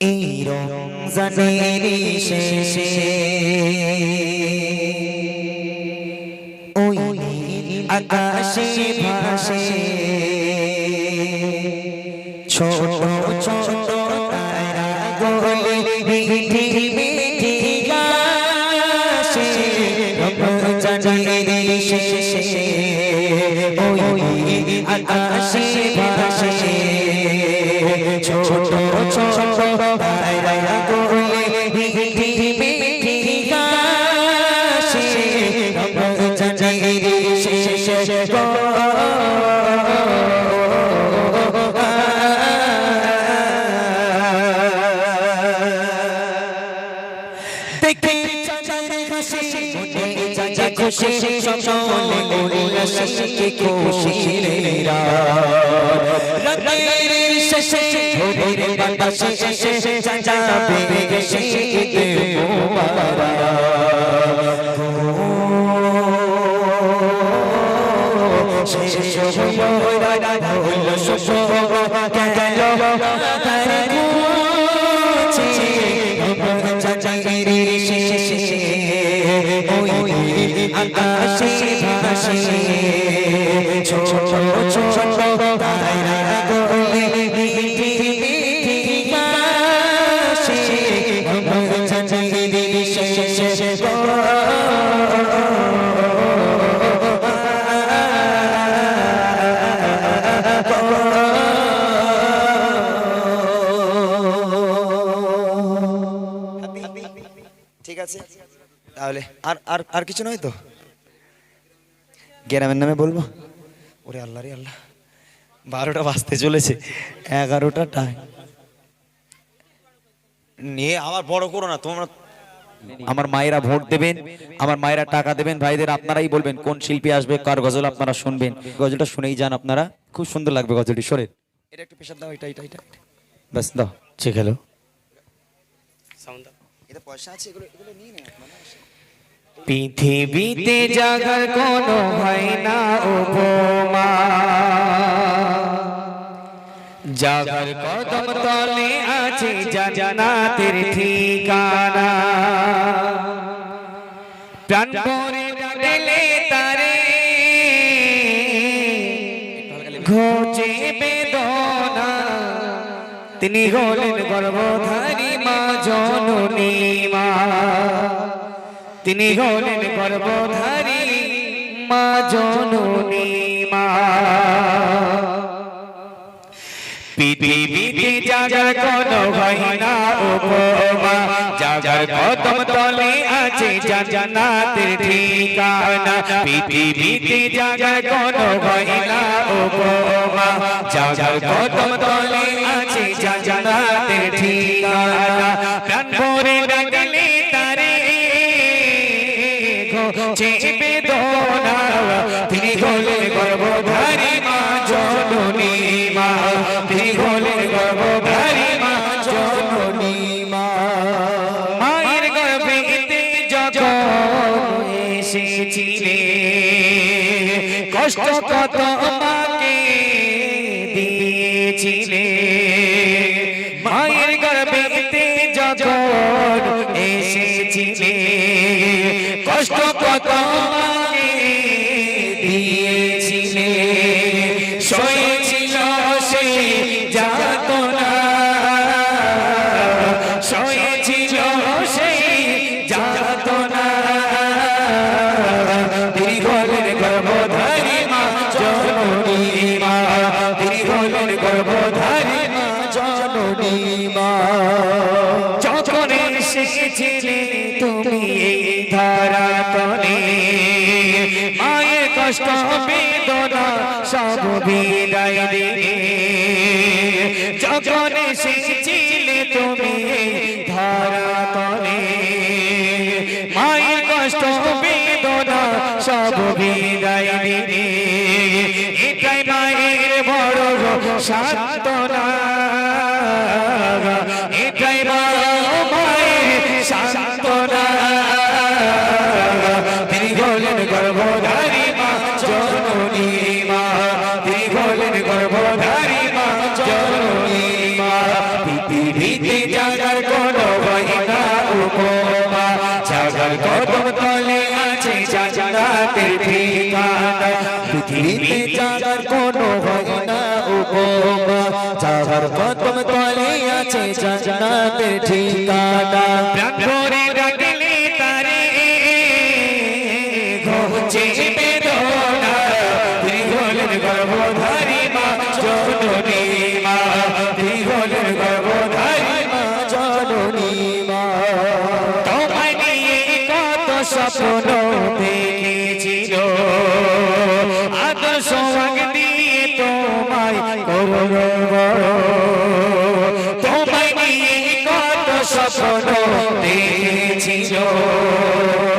এই রমজানের শেষে ওই আকাশে ভাসে ছোট ছোট তারা গোলে মিঠি খুশি সকলে খুশি রে রাতের শেষে ভোরের বাতাসে শেষে চাচা বেগে শেষে ঠিক আছে, তাহলে আর আর আর কিছু নয় তো? গ্রামের নামে বলব? ওরে আল্লাহ রে আল্লাহ, বারোটা বাজতে চলেছে, এগারোটা টাইম নিয়ে আবার বড় করো না, তোমরা আমার মায়েরা ভোট দেবেন আমার মায়েরা টাকা দেবেন ভাইদের আপনারাই বলবেন কোন শিল্পী আসবে কার গজল আপনারা শুনবেন। গজলটা শুনেই যান আপনারা। খুব সুন্দর লাগবে গজলটি শোনেন এটা একটু পেশার দাও এটা এটা এটা ব্যাস দাও ঠিক হলো এটা পয়সা আছে এগুলো এগুলো নিয়ে নে পৃথিবীতে জাগার কোনো হয় না উপমা জাগার কদম তলে আছে জানাতের ঠিকানা। প্রাণ ভরে ডাকলে তারে ঘোচে বেদনা। তিনি হলেন গর্ভধারী মা জননী মা। তিনি হলেন গর্ভধারী মা জননী মা। পৃথিবীতে জাগার কোন হয় না উপমা জাগার কদম তলে আছে জান্নাতের ঠিকানা। পৃথিবীতে জাগার কোন হয় না উপমা জাগার কদম তলে আছে জান্নাতের ঠিকানা। প্রাণ ভরে ডাকলে কষ্ট কত মাকে দিয়েছিলে। মায়ের গর্ভেতে যখন এসেছিলে। কষ্ট কত মাকে কষ্ট বেদনা সব বিদায় দিলে। যখন এসেছিলে তুমি ধারা তলে। মায়ের কষ্ট বেদনা সব বিদায় দিলে। এটাই মায়ের বড় সান্ত্বনা ও মা যাহার কদম তলে আছে জান্নাতের ঠিকানা। প্রাণ ভরে ডাকে শোনো দেখেছি জোর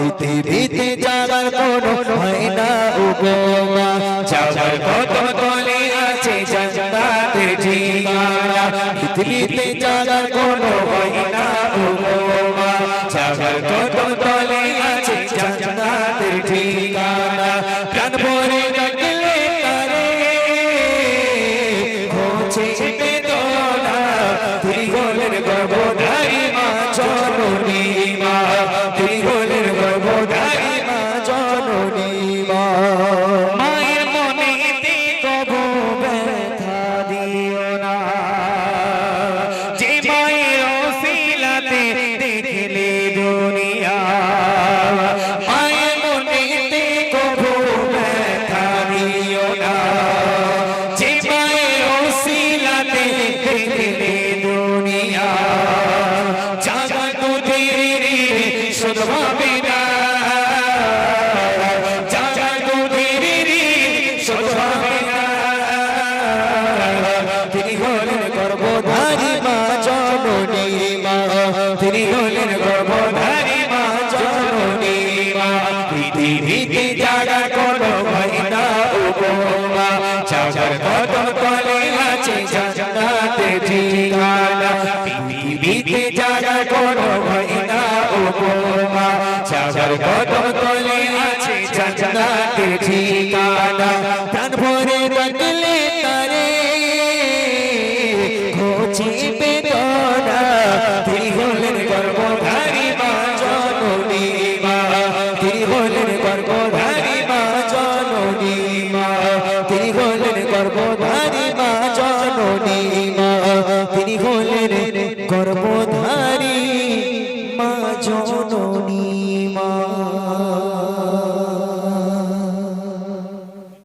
পৃথিবীতে যাবার কোনো হয় না উগোমা যাবার কত গলে আছে জান্নাতের ঠিকানা। পৃথিবীতে যাবার কোনো হয় না উগোমা যাবার কত গলে আছে জান্নাতে ঠিকানা। পৃথিবীতে যারা কোনো হয় না ও মা যারা তলে আছে জান্নাতে ঠিকানা।